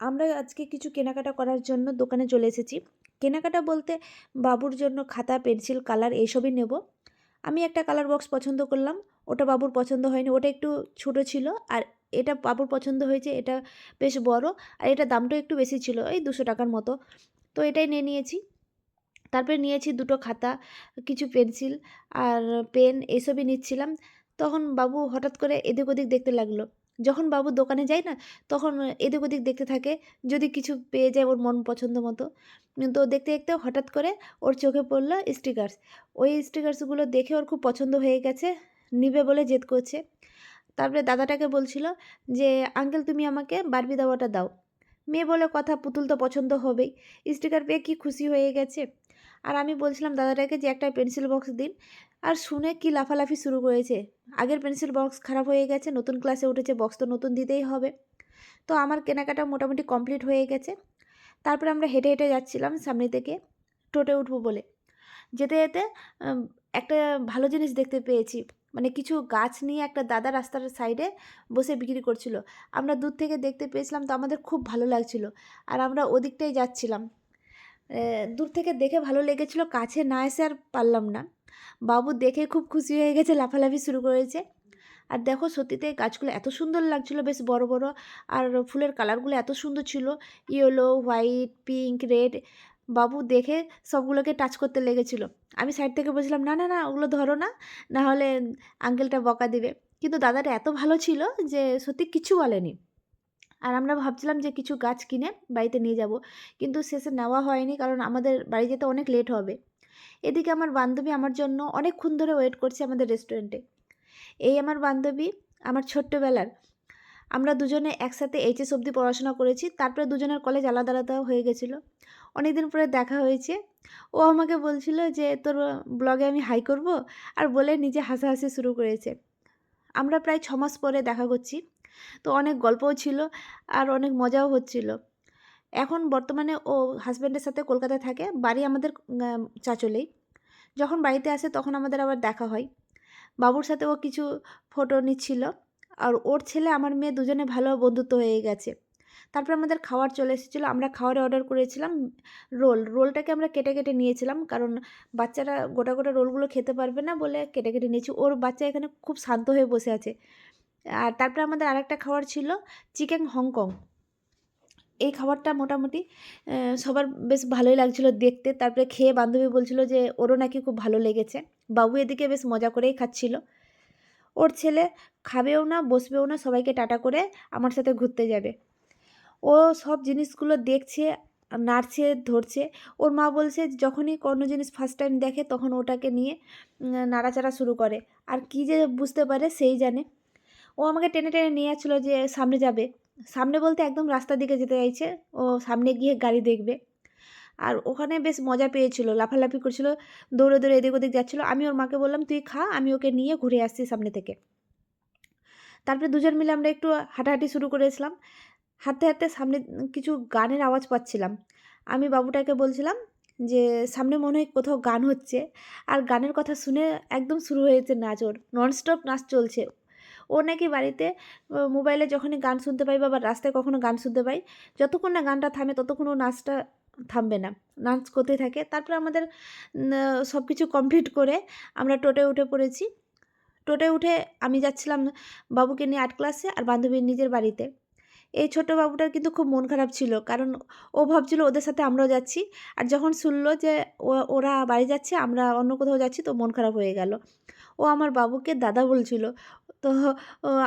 আমরা আজকে কিছু কেনাকাটা করার জন্য দোকানে চলে এসেছি। কেনাকাটা বলতে বাবুর জন্য খাতা, পেন্সিল, কালার এইসবই নেব। আমি একটা কালার বক্স পছন্দ করলাম। ওটা বাবুর পছন্দ হয়নি। ওটা একটু ছোট ছিল আর এটা বাবুর পছন্দ হয়েছে। এটা বেশ বড় আর এটা দামটা একটু বেশি ছিল, এই দুশো টাকার মতো। তো এটাই নিয়ে নিয়েছি। তারপরে নিয়েছি দুটো খাতা, কিছু পেন্সিল আর পেন এইসবই নিচ্ছিলাম। তখন বাবু হঠাৎ করে এদিক ওদিক দেখতে লাগল। যখন বাবু দোকানে যায় না, তখন এদিক ওদিক দেখতে থাকে, যদি কিছু পেয়ে যায় ওর মন পছন্দ মতো। তো দেখতে দেখতে হঠাৎ করে ওর চোখে পড়ল স্টিকার্স। ওই স্টিকার্সগুলো দেখে ওর খুব পছন্দ হয়ে গেছে, নিবে বলে জেদ করছে। তারপরে দাদাটাকে বলছিল যে, আঙ্কেল, তুমি আমাকে বারবি দাওয়াটা দাও। মেয়ে বলে কথা পুতুল তো পছন্দ হবেই। স্টিকার পেয়ে কি খুশি হয়ে গেছে? আর আমি বলছিলাম, দাদাটাকে যে একটা পেন্সিল বক্স দিন। আর শুনে কি লাফালাফি শুরু করেছে? আগের পেন্সিল বক্স খারাপ হয়ে গেছে, নতুন ক্লাসে উঠেছে, বক্স তো নতুন দিতেই হবে। তো আমার কেনাকাটা মোটামুটি কমপ্লিট হয়ে গেছে। তারপরে আমরা হেঁটে হেঁটে যাচ্ছিলাম সামনে থেকে টোটে উঠবো বলে। যেতে যেতে একটা ভালো জিনিস দেখতে পেয়েছি। মানে কিছু গাছ নিয়ে একটা দাদা রাস্তার সাইডে বসে বিক্রি করছিল। আমরা দূর থেকে দেখতে পেয়েছিলাম তো আমাদের খুব ভালো লাগছিল। আর আমরা ওদিকটাই যাচ্ছিলাম। দূর থেকে দেখে ভালো লেগেছিলো, কাছে না এসে আর পারলাম না। বাবু দেখে খুব খুশি হয়ে গেছে, লাফালাফি শুরু করেছে। আর দেখো সত্যিতে গাছগুলো এত সুন্দর লাগছিল, বেশ বড় বড়। আর ফুলের কালারগুলো এত সুন্দর ছিল ইয়েলো হোয়াইট পিঙ্ক রেড বাবু দেখে সবগুলোকে টাচ করতে লেগেছিল। আমি সাইড থেকে বলছিলাম, না না না, ওগুলো ধরো না না হলে আঙ্কেলটা বকা দিবে। কিন্তু দাদাটা এত ভালো ছিল যে সত্যি কিছু বলেনি। আর আমরা ভাবছিলাম যে কিছু গাছ কিনে বাড়িতে নিয়ে যাব, কিন্তু শেষে নেওয়া হয়নি কারণ আমাদের বাড়ি যেতে অনেক লেট হবে। এদিকে আমার বান্ধবী আমার জন্য অনেকক্ষণ ধরে ওয়েট করছে আমাদের রেস্টুরেন্টে এই আমার বান্ধবী আমার ছোট্টবেলার। আমরা দুজনে একসাথে এইচএস অবধি পড়াশোনা করেছি, তারপরে দুজনের কলেজ আলাদা আলাদা হয়ে গেছিল। অনেকদিন পরে দেখা হয়েছে। ও আমাকে বলছিল যে, তোর ব্লগে আমি হাই করব? আর বলে নিজে হাসাহাসি শুরু করেছে। আমরা প্রায় ছ মাস পরে দেখা করছি। তো অনেক গল্পও ছিল আর অনেক মজাও হচ্ছিল। এখন বর্তমানে ও হাজব্যান্ডের সাথে কলকাতায় থাকে। বাড়ি আমাদের চাচলেই। যখন বাড়িতে আসে তখন আমাদের আবার দেখা হয়। বাবুর সাথে ও কিছু ফটো নিচ্ছিল। আর ওর ছেলে, আমার মেয়ে দুজনে ভালো বন্ধুত্ব হয়ে গেছে। তারপর আমাদের খাওয়ার চলে এসেছিল, আমরা খাওয়ারে অর্ডার করেছিলাম রোল। রোলটাকে আমরা কেটে কেটে নিয়েছিলাম, কারণ বাচ্চারা গোটা গোটা রোলগুলো খেতে পারবে না বলে কেটে কেটে নিয়েছি। ওর বাচ্চা এখানে খুব শান্ত হয়ে বসে আছে। আর তারপরে আমাদের আরেকটা খাবার ছিল চিকেন হংকং। এই খাবারটা মোটামুটি সবার বেশ ভালোই লাগছিল দেখতে। তারপরে খেয়ে বান্ধবী বলছিল যে, ওরও নাকি খুব ভালো লেগেছে। বাবু এদিকে বেশ মজা করেই খাচ্ছিল। ওর ছেলে খাবেও না, বসবেও না, সবাইকে টাটা করে আমার সাথে ঘুরতে যাবে। ও সব জিনিসগুলো দেখছে, নাড়ছে, ধরছে। ওর মা বলছে যখনই কোনো জিনিস ফার্স্ট টাইম দেখে তখন ওটাকে নিয়ে নাড়াচাড়া শুরু করে। আর কী যে বুঝতে পারে সেই জানে। ও আমাকে টেনে টেনে নিয়ে যাচ্ছিল যে সামনে যাবে। সামনে বলতে একদম রাস্তার দিকে যেতে চাইছে। ও সামনে গিয়ে গাড়ি দেখবে। আর ওখানে বেশ মজা পেয়েছিল, লাফালাফি করছিল, দৌড়ে দৌড়ে এদিক ওদিক যাচ্ছিল। আমি ওর মাকে বললাম, তুই খা, আমি ওকে নিয়ে ঘুরে আসছি সামনে থেকে। তারপরে দুজন মিলে আমরা একটু হাঁটাহাঁটি শুরু করেছিলাম। হাঁটতে হাঁটতে সামনে কিছু গানের আওয়াজ পাচ্ছিলাম। আমি বাবুটাকে বলছিলাম যে, সামনে মনে হয় কোথাও গান হচ্ছে। আর গানের কথা শুনে একদম শুরু হয়েছে নাচ ওর। ননস্টপ নাচ চলছে। ও নাকি বাড়িতে মোবাইলে যখনই গান শুনতে পাই বা রাস্তায় কখনো গান শুনতে পাই, যতক্ষণ না গানটা থামে ততক্ষণ ও নাচটা থামবে না। নাচ করতে থাকে। তারপরে আমাদের সব কিছু কমপ্লিট করে আমরা টোটে উঠে পড়েছি। টোটে উঠে আমি যাচ্ছিলাম বাবুকে নিয়ে আর্ট ক্লাসে আর বান্ধবীর নিজের বাড়িতে। এই ছোটো বাবুটার কিন্তু খুব মন খারাপ ছিল। কারণ ও ভাবছিল ওদের সাথে আমরাও যাচ্ছি। আর যখন শুনলো যে ওরা বাড়ি যাচ্ছে, আমরা অন্য কোথাও যাচ্ছি, তো মন খারাপ হয়ে গেল। ও আমার বাবুকে দাদা বলছিল। তো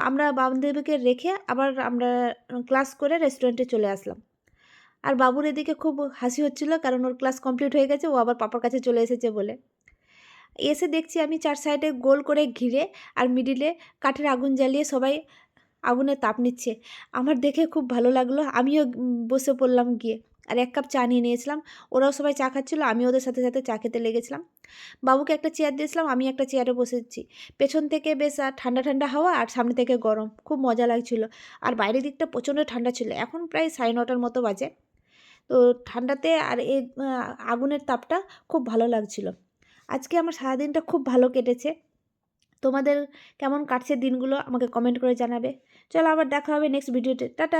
আমরা বান্ধবীকে রেখে আবার আমরা ক্লাস করে রেস্টুরেন্টে চলে আসলাম। আর বাবুর এদিকে খুব হাসি হচ্ছিল, কারণ ওর ক্লাস কমপ্লিট হয়ে গেছে, ও আবার পাপার কাছে চলে এসেছে বলে। এসে দেখছি আমি চার সাইডে গোল করে ঘিরে আর মিডিলে কাঠের আগুন জ্বালিয়ে সবাই আগুনে তাপ নিচ্ছে। আমার দেখে খুব ভালো লাগল। আমিও বসে পড়লাম গিয়ে। আর এক কাপ চা নিয়ে নিয়েছিলাম। ওরাও সবাই চা খাচ্ছিলো আমি ওদের সাথে সাথে চা খেতে লেগেছিলাম। বাবুকে একটা চেয়ার দিয়েছিলাম, আমি একটা চেয়ারে বসেছি। পেছন থেকে বেশ আর ঠান্ডা ঠান্ডা হাওয়া আর সামনে থেকে গরম। খুব মজা লাগছিল। আর বাইরের দিকটা প্রচণ্ড ঠান্ডা ছিল। এখন প্রায় সাড়ে নটার মতো বাজে। তো ঠান্ডাতে আর এই আগুনের তাপটা খুব ভালো লাগছিল। আজকে আমার সারাদিনটা খুব ভালো কেটেছে। তোমাদের কেমন কাটছে দিনগুলো আমাকে কমেন্ট করে জানাবে। চলো আবার দেখা হবে নেক্সট ভিডিওতে টাটা!